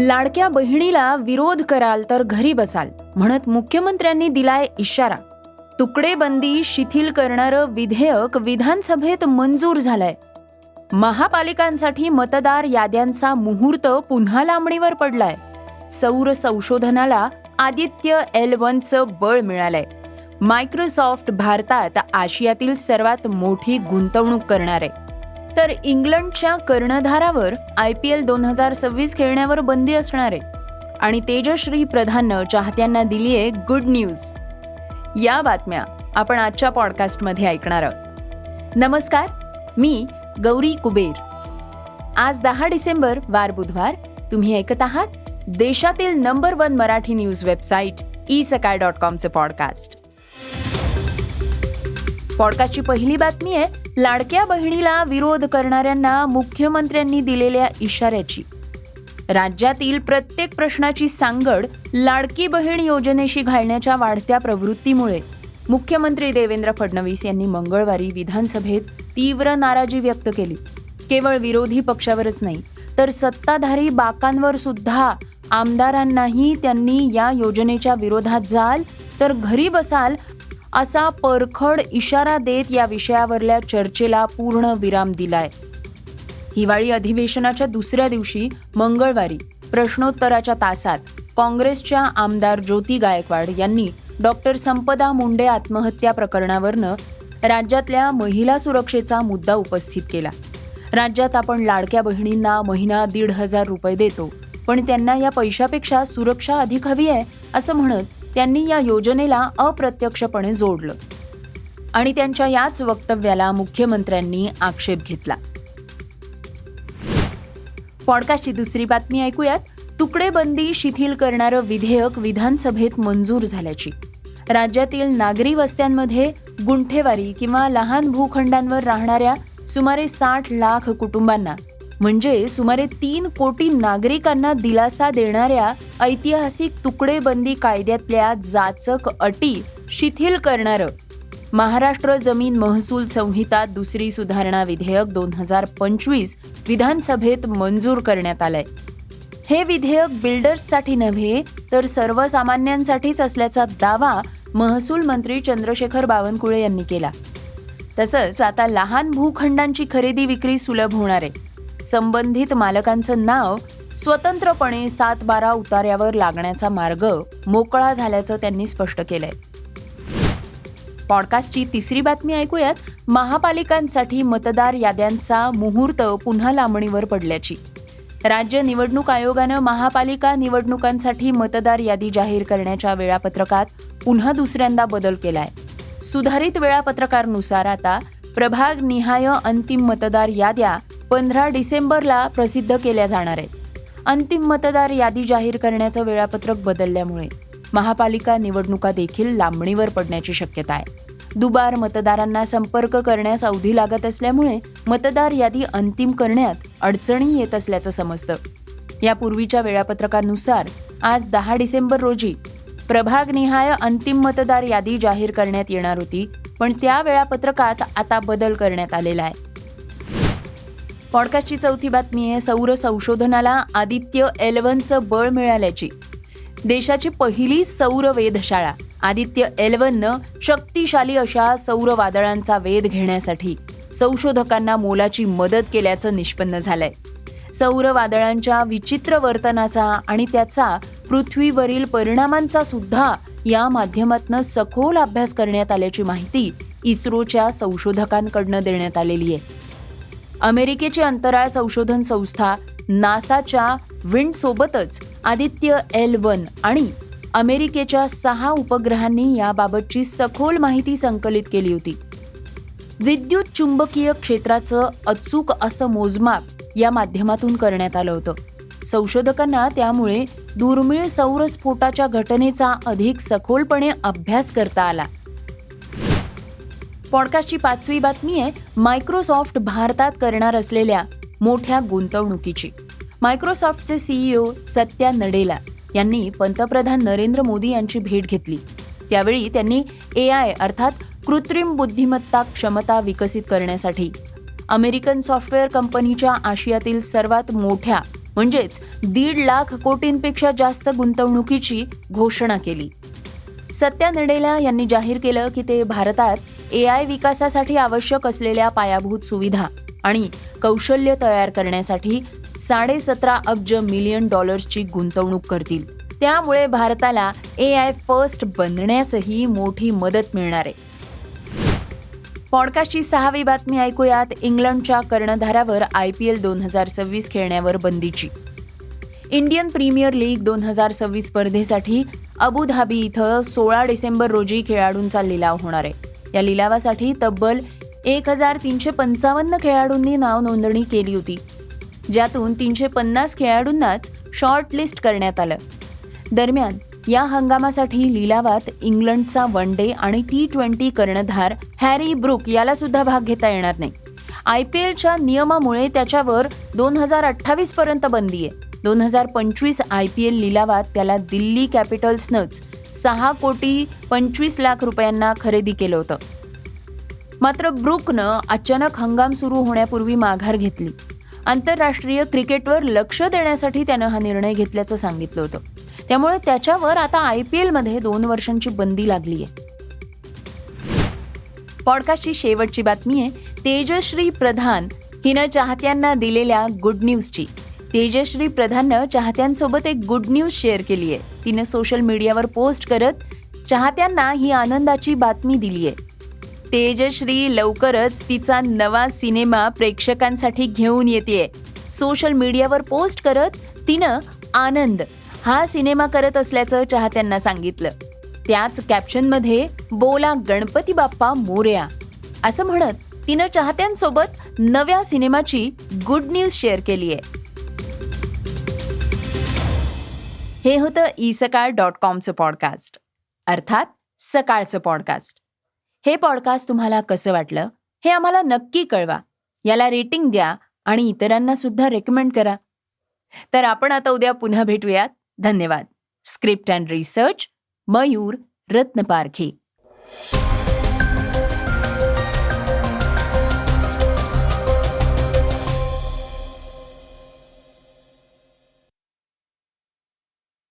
लाडक्या बहिणीला विरोध कराल तर घरी बसाल म्हणत मुख्यमंत्र्यांनी दिलाय इशारा. तुकडेबंदी शिथिल करणारं विधेयक विधानसभेत मंजूर झालंय. महापालिकांसाठी मतदार याद्यांचा मुहूर्त पुन्हा लांबणीवर पडलाय. सौर संशोधनाला आदित्य एल वनचं बळ मिळालंय. मायक्रोसॉफ्ट भारतात आशियातील सर्वात मोठी गुंतवणूक करणार. आहे तर इंग्लंडच्या कर्णधारावर आय पी एल दोन हजार सव्वीस खेळण्यावर बंदी असणार आहे. आणि तेजश्री प्रधाननं चाहत्यांना दिली आहे गुड न्यूज या बातम्या आपण आजच्या पॉडकास्टमध्ये ऐकणार आहोत. नमस्कार मी गौरी कुबेर. आज दहा डिसेंबर वार बुधवार. तुम्ही ऐकत आहात देशातील number one Marathi news website e Sakal dot कॉमचं podcast पॉडकास्टची पहिली बातमी आहे लाडक्या बहिणीला विरोध करणाऱ्यांना मुख्यमंत्र्यांनी दिलेल्या इशाऱ्याची. राज्यातील प्रत्येक प्रश्नाची सांगड लाडकी बहीण योजनेशी घालण्याच्या वाढत्या प्रवृत्तीमुळे. मुख्यमंत्री देवेंद्र फडणवीस यांनी मंगळवारी विधानसभेत तीव्र नाराजी व्यक्त केली. केवळ विरोधी पक्षावरच नाही तर सत्ताधारी बाकांवर सुद्धा आमदारांनाही त्यांनी या योजनेच्या विरोधात जाल तर घरी बसाल असा परखड इशारा देत या विषयावरल्या चर्चेला पूर्ण विराम दिलाय. हिवाळी अधिवेशनाच्या दुसऱ्या दिवशी मंगळवारी प्रश्नोत्तराच्या तासात काँग्रेसच्या आमदार ज्योती गायकवाड यांनी डॉक्टर संपदा मुंडे आत्महत्या प्रकरणावरनं राज्यातल्या महिला सुरक्षेचा मुद्दा उपस्थित केला. राज्यात आपण लाडक्या बहिणींना महिना दीड हजार रुपये देतो पण त्यांना या पैशापेक्षा सुरक्षा अधिक हवी आहे असं म्हणत त्यांनी या योजनेला अप्रत्यक्षपणे जोडलं आणि त्यांच्या याच वक्तव्याला मुख्यमंत्र्यांनी आक्षेप घेतला. पॉडकास्टची दुसरी बातमी ऐकूयात. तुकडेबंदी शिथिल करणारं विधेयक विधानसभेत मंजूर झाल्याची. राज्यातील नागरी वस्त्यांमध्ये गुंठेवारी किंवा लहान भूखंडांवर राहणाऱ्या सुमारे साठ लाख कुटुंबांना म्हणजे सुमारे तीन कोटी नागरिकांना दिलासा देणाऱ्या ऐतिहासिक तुकडेबंदी कायद्यातल्या जाचक अटी शिथिल करणारं. महाराष्ट्र जमीन महसूल संहिता दुसरी सुधारणा विधेयक दोन हजार पंचवीस विधानसभेत मंजूर करण्यात आलंय. हे विधेयक बिल्डर्ससाठी नव्हे तर सर्वसामान्यांसाठीच असल्याचा दावा महसूल मंत्री चंद्रशेखर बावनकुळे यांनी केला. तसंच आता लहान भूखंडांची खरेदी विक्री सुलभ होणार आहे. संबंधित मालकांचं नाव स्वतंत्रपणे सात बारा उतार्यावर लागण्याचा मार्ग मोकळा झाल्याचं त्यांनी स्पष्ट केलंय. पॉडकास्टची तिसरी बातमी ऐकूयात. महापालिकांसाठी मतदार याद्यांचा मुहूर्त पुन्हा लांबणीवर पडल्याची. राज्य निवडणूक आयोगानं महापालिका निवडणुकांसाठी मतदार यादी जाहीर करण्याच्या वेळापत्रकात पुन्हा दुसऱ्यांदा बदल केलाय. सुधारित वेळापत्रकानुसार आता प्रभाग निहाय अंतिम मतदार याद्या पंधरा डिसेंबरला प्रसिद्ध केल्या जाणार आहेत. अंतिम मतदार यादी जाहीर करण्याचं वेळापत्रक बदलल्यामुळे महापालिका निवडणुका देखील लांबणीवर पडण्याची शक्यता आहे. दुबार मतदारांना संपर्क करण्यास अवधी लागत असल्यामुळे मतदार यादी अंतिम करण्यात अडचणी येत असल्याचं समजतं. यापूर्वीच्या वेळापत्रकानुसार आज दहा डिसेंबर रोजी प्रभागनिहाय अंतिम मतदार यादी जाहीर करण्यात येणार होती पण त्या वेळापत्रकात आता बदल करण्यात आलेला आहे. पॉडकास्टची चौथी बातमी आहे सौर संशोधनाला आदित्य एलवनचं बळ मिळाल्याची. देशाची पहिली सौर वेधशाळा. आदित्य एलवननं शक्तिशाली अशा सौर वादळांचा वेध घेण्यासाठी संशोधकांना मोलाची मदत केल्याचं निष्पन्न झालंय. सौर वादळांच्या विचित्र वर्तनाचा आणि त्याचा पृथ्वीवरील परिणामांचा सुद्धा या माध्यमातून सखोल अभ्यास करण्यात आल्याची माहिती इस्रोच्या संशोधकांकडनं देण्यात आलेली आहे. अमेरिकेची अंतराळ संशोधन संस्था नासाच्या विंडसोबतच आदित्य एल वन आणि अमेरिकेच्या सहा उपग्रहांनी याबाबतची सखोल माहिती संकलित केली होती. विद्युत चुंबकीय क्षेत्राचं अचूक असं मोजमाप या माध्यमातून करण्यात आलं होतं. संशोधकांना त्यामुळे दुर्मिळ सौरस्फोटाच्या घटनेचा अधिक सखोलपणे अभ्यास करता आला. पॉडकास्टची पाचवी बातमी आहे मायक्रोसॉफ्ट भारतात करणार असलेल्या मोठ्या गुंतवणुकीची. मायक्रोसॉफ्टचे सीईओ सत्या नडेला यांनी पंतप्रधान नरेंद्र मोदी यांची भेट घेतली. त्यावेळी त्यांनी ए आय अर्थात कृत्रिम बुद्धिमत्ता क्षमता विकसित करण्यासाठी अमेरिकन सॉफ्टवेअर कंपनीच्या आशियातील सर्वात मोठ्या म्हणजेच दीड लाख कोटींपेक्षा जास्त गुंतवणुकीची घोषणा केली. सत्या नडेला यांनी जाहीर केलं की ते भारतात ए आय विकासासाठी आवश्यक असलेल्या पायाभूत सुविधा आणि कौशल्य तयार करण्यासाठी साडेसतरा अब्ज मिलियन डॉलर्सची गुंतवणूक करतील. त्यामुळे भारताला ए आय फर्स्ट बनण्यासही मोठी मदत मिळणार आहे. पॉडकास्टची सहावी बातमी ऐकूयात इंग्लंडच्या कर्णधारावर आय पी एल दोन हजार सव्वीस खेळण्यावर बंदीची. इंडियन प्रीमियर लीग दोन हजार सव्वीस स्पर्धेसाठी अबुधाबी इथं सोळा डिसेंबर रोजी खेळाडूंचा लिलाव होणार आहे. या लिलावासाठी तब्बल एक हजार तीनशे पंचावन्न खेळाडूंनी नाव नोंदणी केली होती ज्यातून तीनशे पन्नास खेळाडूंनाच शॉर्टलिस्ट करण्यात आलं. दरम्यान या हंगामासाठी लिलावात इंग्लंडचा वन डे आणि टी ट्वेंटी कर्णधार हॅरी ब्रुक याला सुद्धा भाग घेता येणार नाही. आय पी एलच्या नियमामुळे त्याच्यावर दोन हजार अठ्ठावीस पर्यंत बंदी आहे. दोन हजार पंचवीस आय पी एल लिलावात त्याला दिल्ली कॅपिटल्सनंच सहा कोटी पंचवीस लाख रुपयांना खरेदी केलं होतं. मात्र ब्रुकनं अचानक हंगाम सुरू होण्यापूर्वी माघार घेतली. आंतरराष्ट्रीय क्रिकेटवर लक्ष देण्यासाठी त्यानं हा निर्णय घेतल्याचं सांगितलं होतं. त्यामुळे त्याच्यावर आता आय पी एलमध्ये दोन वर्षांची बंदी लागली आहे पॉडकास्टची शेवटची बातमी आहे तेजश्री प्रधान हिनं चाहत्यांना दिलेल्या गुड न्यूजची. तेजश्री प्रधाननं चाहत्यांसोबत एक गुड न्यूज शेअर केली आहे तिनं सोशल मीडियावर पोस्ट करत चाहत्यांना ही आनंदाची बातमी दिली आहे तेजश्री लवकरच तिचा नवा सिनेमा प्रेक्षकांसाठी घेऊन येते सोशल मीडियावर पोस्ट करत तिनं आनंद हा सिनेमा करत असल्याचं चाहत्यांना सांगितलं. त्याच कॅप्शनमध्ये बोला गणपती बाप्पा मोर्या. असं म्हणत तिनं चाहत्यांसोबत नव्या सिनेमाची गुड न्यूज शेअर केली आहे हे होतं ई सकाळ डॉट कॉमचं पॉडकास्ट. अर्थात सकाळचं पॉडकास्ट. हे पॉडकास्ट तुम्हाला कसं वाटलं हे आम्हाला नक्की कळवा. याला रेटिंग द्या आणि इतरांना सुद्धा रेकमेंड करा. तर आपण आता उद्या पुन्हा भेटूयात. धन्यवाद. Script and research Mayur Ratnaparkhe.